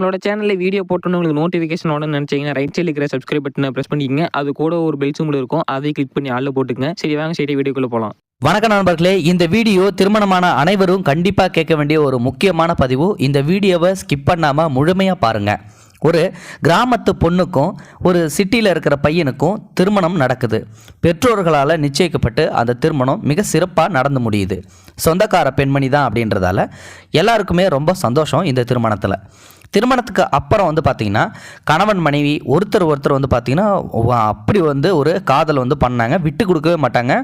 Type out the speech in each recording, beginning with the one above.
நம்மளோட சேனலில் வீடியோ போட்டோன்னு உங்களுக்கு நோட்டிஃபிகேஷன் உடனே நினச்சிங்கன்னா ரைட் சைடில் இருக்கிற சப்ஸ்கிரைப் பட்டனை ப்ரெஸ் பண்ணிக்கங்க. அது கூட ஒரு பெல் சிம்பிள் இருக்கும். அதை கிளிக் பண்ணி ஆளில் போட்டுக்கங்க. சரி வாங்க சரி வீடியோக்குள்ளே போகலாம் வணக்கம் நண்பர்களே. இந்த வீடியோ திருமணமான அனைவரும் கண்டிப்பாக கேட்க வேண்டிய ஒரு முக்கியமான பதிவு. இந்த வீடியோவை ஸ்கிப் பண்ணாமல் முழுமையாக பாருங்கள் ஒரு கிராமத்து பொண்ணுக்கும் ஒரு சிட்டியில் இருக்கிற பையனுக்கும் திருமணம் நடக்குது. பெற்றோர்களால் நிச்சயிக்கப்பட்டு அந்த திருமணம் மிக சிறப்பாக நடந்து முடியுது. சொந்தக்கார பெண்மணி தான் அப்படின்றதால எல்லாருக்குமே ரொம்ப சந்தோஷம் இந்த திருமணத்தில். திருமணத்துக்கு அப்புறம் வந்து பார்த்திங்கன்னா கணவன் மனைவி ஒருத்தர் ஒருத்தர் வந்து பார்த்திங்கன்னா அப்படி வந்து ஒரு காதல் வந்து பண்ணாங்க. விட்டு கொடுக்கவே மாட்டாங்க.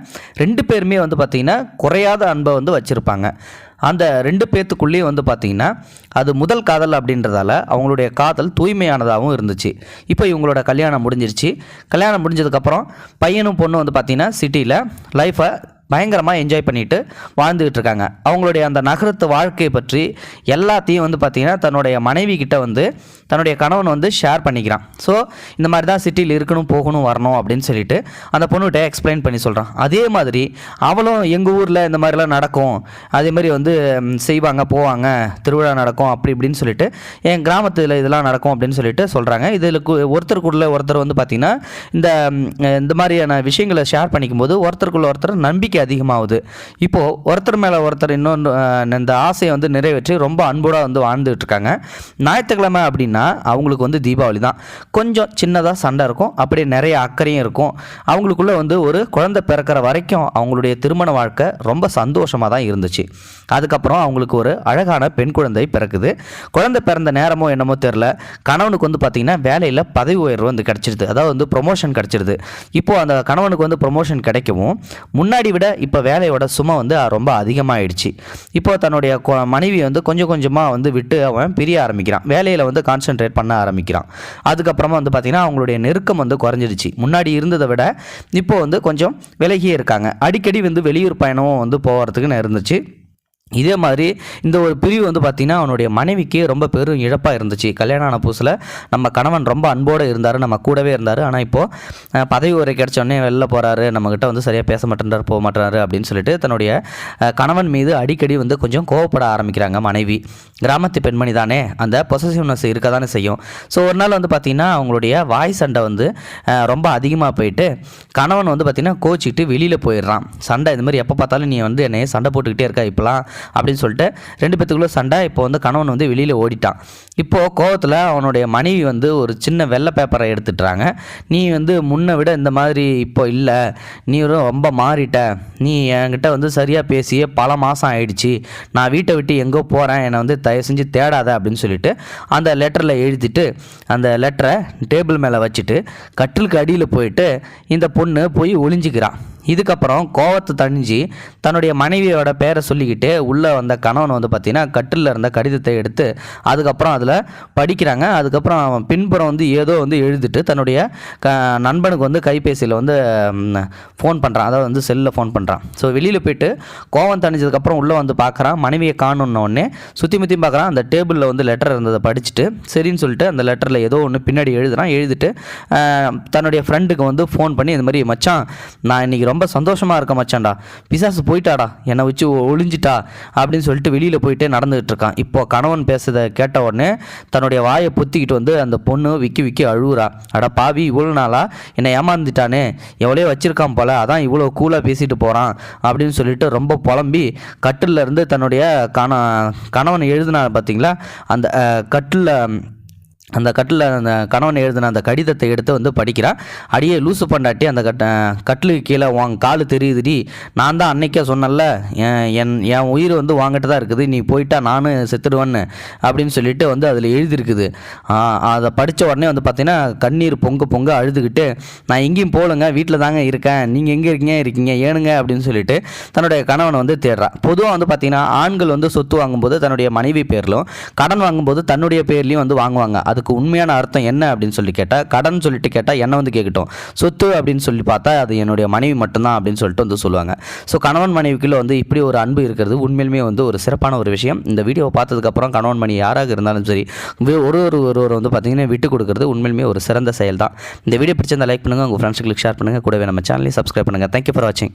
ரெண்டு பேருமே வந்து பார்த்திங்கன்னா குறையாத அன்பை வந்து வச்சுருப்பாங்க. அந்த ரெண்டு பேர்த்துக்குள்ளேயும் வந்து பார்த்திங்கன்னா அது முதல் காதல் அப்படின்றதால அவங்களுடைய காதல் தூய்மையானதாகவும் இருந்துச்சு. இப்போ இவங்களோட கல்யாணம் முடிஞ்சிருச்சு. கல்யாணம் முடிஞ்சதுக்கப்புறம் பையனும் பொண்ணும் வந்து பார்த்திங்கன்னா சிட்டியில் லைஃப்பை பயங்கரமாக என்ஜாய் பண்ணிட்டு வாழ்ந்துக்கிட்டு இருக்காங்க. அவங்களுடைய அந்த நகரத்து வாழ்க்கையை பற்றி எல்லாத்தையும் வந்து பார்த்திங்கன்னா தன்னுடைய மனைவி கிட்ட வந்து தன்னுடைய கணவன் வந்து ஷேர் பண்ணிக்கிறான். ஸோ இந்த மாதிரி தான் சிட்டியில் இருக்கணும் போகணும் வரணும் அப்படின்னு சொல்லிட்டு அந்த பொண்ணுகிட்ட எக்ஸ்பிளைன் பண்ணி சொல்கிறான் அதே மாதிரி அவளும் எங்கள் ஊரில் இந்த மாதிரிலாம் நடக்கும். அதே மாதிரி வந்து வந்து செய்வாங்க போவாங்க திருவிழா நடக்கும் அப்படி இப்படின்னு சொல்லிட்டு என் கிராமத்தில் இதெல்லாம் நடக்கும் அப்படின்னு சொல்லிட்டு சொல்கிறாங்க இதில் ஒருத்தருக்குள்ள ஒருத்தர் வந்து பார்த்திங்கன்னா இந்த இந்த மாதிரியான விஷயங்களை ஷேர் பண்ணிக்கும் போது ஒருத்தருக்குள்ள ஒருத்தர் நம்பிக்கை அதிகமாகுது. இப்போது ஒருத்தர் மேலே ஒருத்தர் இன்னொன்று இந்த ஆசையை வந்து நிறைவேற்றி ரொம்ப அன்போட வந்து வாழ்ந்துட்டு இருக்காங்க ஞாயிற்றுக்கிழமை அப்படின்னா அவங்களுக்கு வந்து தீபாவளி தான். கொஞ்சம் சின்னதாக சண்டை இருக்கும் அப்படியே நிறைய அக்கறையும் இருக்கும். அவங்களுக்குள்ளே வந்து ஒரு குழந்தை பிறக்கிற வரைக்கும் அவங்களுடைய திருமண வாழ்க்கை ரொம்ப சந்தோஷமாக தான் இருந்துச்சு. அதுக்கப்புறம் அவங்களுக்கு ஒரு அழகான பெண் குழந்தை பிறக்குது. குழந்தை பிறந்த நேரமோ என்னமோ தெரில கணவனுக்கு வந்து பார்த்திங்கன்னா வேலையில் பதவி உயர்வு வந்து கிடச்சிருது. அதாவது வந்து ப்ரொமோஷன் கிடச்சிருது. இப்போது அந்த கணவனுக்கு வந்து ப்ரொமோஷன் கிடைக்கவும் முன்னாடி விட இப்போ வேலையோட சுமை வந்து ரொம்ப அதிகமாகிடுச்சு இப்போது தன்னுடைய கொ- மனைவி வந்து கொஞ்சம் கொஞ்சமாக வந்து விட்டு அவன் பிரிய ஆரம்பிக்கிறான். வேலையில் வந்து கான்சென்ட்ரேட் பண்ண ஆரம்பிக்கிறான். அதுக்கப்புறமா வந்து பார்த்திங்கன்னா அவங்களுடைய நெருக்கம் வந்து குறைஞ்சிருச்சு முன்னாடி இருந்ததை விட இப்போ வந்து கொஞ்சம் விலகியே இருக்காங்க. அடிக்கடி வந்து வெளியூர் பயணமும் வந்து போகிறதுக்குன்னு இருந்துச்சு. இதே மாதிரி இந்த ஒரு பிரிவு வந்து பார்த்திங்கன்னா அவனுடைய மனைவிக்கு ரொம்ப பெரும் இழப்பாக இருந்துச்சு. கல்யாணம் ஆன புதுசில் நம்ம கணவன் ரொம்ப அன்போடு இருந்தார் நம்ம கூடவே இருந்தார். ஆனால் இப்போது பதவி உரை கிடைச்சோடனே வெளில போகிறாரு நம்மக்கிட்ட வந்து சரியாக பேச மாட்டேன்றார் போக மாட்டேறாரு அப்படின்னு சொல்லிட்டு தன்னுடைய கணவன் மீது அடிக்கடி வந்து கொஞ்சம் கோவப்பட ஆரம்பிக்கிறாங்க மனைவி. கிராமத்து பெண்மணி தானே அந்த பொசசிவ்னஸ் இருக்க தானே செய்யும். ஸோ ஒரு நாள் வந்து பார்த்திங்கன்னா அவங்களுடைய வாய் சண்டை வந்து ரொம்ப அதிகமாக போயிட்டு கணவன் வந்து பார்த்திங்கன்னா கோச்சிக்கிட்டு வெளியில் போயிடுறான். சண்டை இந்த மாதிரி எப்போ பார்த்தாலும் நீ வந்து என்னைய சண்டை போட்டுக்கிட்டே இருக்கா இப்போலாம் அப்படின்னு சொல்லிட்டு ரெண்டு பேத்துக்குள்ளே சண்டை. இப்போ வந்து கணவன் வந்து வெளியில் ஓடிட்டான். இப்போது கோவத்தில் அவனுடைய மனைவி வந்து ஒரு சின்ன வெள்ளை பேப்பரை எடுத்துட்டுறாங்க. நீ வந்து முன்னை விட இந்த மாதிரி இப்போ இல்லை. நீ ரொம்ப மாறிட்ட. நீ என்கிட்ட வந்து சரியாக பேசியே பல மாதம் ஆயிடுச்சு. நான் வீட்டை விட்டு எங்கே போகிறேன் என்னை வந்து தயவு செஞ்சு தேடாத அப்படின்னு சொல்லிட்டு அந்த லெட்டரில் எழுதிட்டு அந்த லெட்டரை டேபிள் மேலே வச்சுட்டு கட்டிலுக்கு அடியில் போயிட்டு இந்த பொண்ணு போய் ஒளிஞ்சிக்கிறான் இதுக்கப்புறம் கோவத்தை தணிஞ்சு தன்னுடைய மனைவியோட பேரை சொல்லிக்கிட்டு உள்ளே வந்த கணவன் வந்து பார்த்திங்கன்னா கட்டிலில் இருந்த கடிதத்தை எடுத்து அதுக்கப்புறம் அதில் படிக்கிறாங்க. அதுக்கப்புறம் அவன் பின்புறம் வந்து ஏதோ வந்து எழுதிட்டு தன்னுடைய க நண்பனுக்கு வந்து கைபேசியில் வந்து ஃபோன் பண்ணுறான் அதாவது வந்து செல்லில் ஃபோன் பண்ணுறான் ஸோ வெளியில் போயிட்டு கோவம் தணிஞ்சதுக்கப்புறம் உள்ளே வந்து பார்க்குறான். மனைவியை காணுன்ன உடனே சுற்றி முற்றி பார்க்குறான். அந்த டேபிளில் வந்து லெட்டர் இருந்ததை படிச்சுட்டு சரின்னு சொல்லிட்டு அந்த லெட்டரில் ஏதோ ஒன்று பின்னாடி எழுதுகிறான் எழுதிட்டு தன்னுடைய ஃப்ரெண்டுக்கு வந்து ஃபோன் பண்ணி இந்த மாதிரி மச்சான் நான் இன்றைக்கி ரொம்ப ரொம்ப சந்தோஷமாக இருக்க மச்சான்டா. பிசாசு போயிட்டாடா. என்னை வச்சு ஒளிஞ்சிட்டா அப்படின்னு சொல்லிட்டு வெளியில் போயிட்டே நடந்துகிட்டு இருக்கான். இப்போ கணவன் பேசுறதை கேட்ட உடனே தன்னுடைய வாயை பொத்திக்கிட்டு வந்து அந்த பொண்ணு விக்கி விக்கி அழுகுறா அட பாவி இவ்வளோ நாளாக என்னை ஏமாந்துட்டானே. எவ்வளோ வச்சிருக்கான் போல அதான் இவ்வளோ கூலாக பேசிட்டு போகிறான் அப்படின்னு சொல்லிட்டு ரொம்ப புலம்பி கட்டிலிருந்து தன்னுடைய கண கணவன் எழுதினா பார்த்தீங்களா அந்த கட்டில் அந்த கட்டில் அந்த கணவன் எழுதின அந்த கடிதத்தை எடுத்து வந்து படிக்கிறான் அடியே லூசு பண்ணாட்டி அந்த கட்ட கட்டிலுக்கு கீழே உன் காலு தெரியுதுடி. நான் தான் அன்னைக்கே சொன்னேன்ல என் என் என் உயிர் வந்து வாங்கிட்டு தான் இருக்குது. நீ போயிட்டா நானும் செத்துடுவேன்னு அப்படின்னு சொல்லிட்டு வந்து அதில் எழுதியிருக்குது. அதை படித்த உடனே வந்து பார்த்தீங்கன்னா கண்ணீர் பொங்க பொங்க அழுதுகிட்டு நான் எங்கேயும் போகலங்க வீட்டில் தாங்க இருக்கேன். நீங்கள் எங்கே இருக்கீங்க? இருக்கீங்க. ஏனுங்க? அப்படின்னு சொல்லிட்டு தன்னுடைய கணவனை வந்து தேடுறான் பொதுவாக வந்து பார்த்தீங்கன்னா ஆண்கள் வந்து சொத்து வாங்கும்போது தன்னுடைய மனைவி பேர்லும் கடன் வாங்கும்போது தன்னுடைய பேர்லேயும் வந்து வாங்குவாங்க. அதுக்கு உண்மையான அர்த்தம் என்ன அப்படின்னு சொல்லி கேட்டால் கடன் சொல்லிட்டு கேட்டால் என்ன வந்து கேட்கட்டும் சொத்து அப்படின்னு சொல்லி பார்த்தா அது என்னுடைய மனைவி மட்டும்தான் அப்படின்னு சொல்லிட்டு வந்து சொல்லுவாங்க. ஸோ கணவன் மனைவிக்குள்ள வந்து இப்படி ஒரு அன்பு இருக்கிறது உண்மையிலுமே வந்து ஒரு சிறப்பான ஒரு விஷயம். இந்த வீடியோவை பார்த்ததுக்கப்புறம் கணவன் மணி யாராக இருந்தாலும் சரி ஒரு ஒரு ஒருவர் வந்து பார்த்தீங்கன்னா விட்டு கொடுக்குறது உண்மையிலுமே ஒரு சிறந்த செயல் தான் இந்த வீடியோ பிடிச்சிருந்தால் லைக் பண்ணுங்கள் உங்கள் ஃப்ரெண்ட்ஸுக்கு ஷேர் பண்ணுங்கள் கூடவே நம்ம சேனலையும் சப்ஸ்கிரைப் பண்ணுங்கள் தேங்க்யூ ஃபார் வாட்சிங்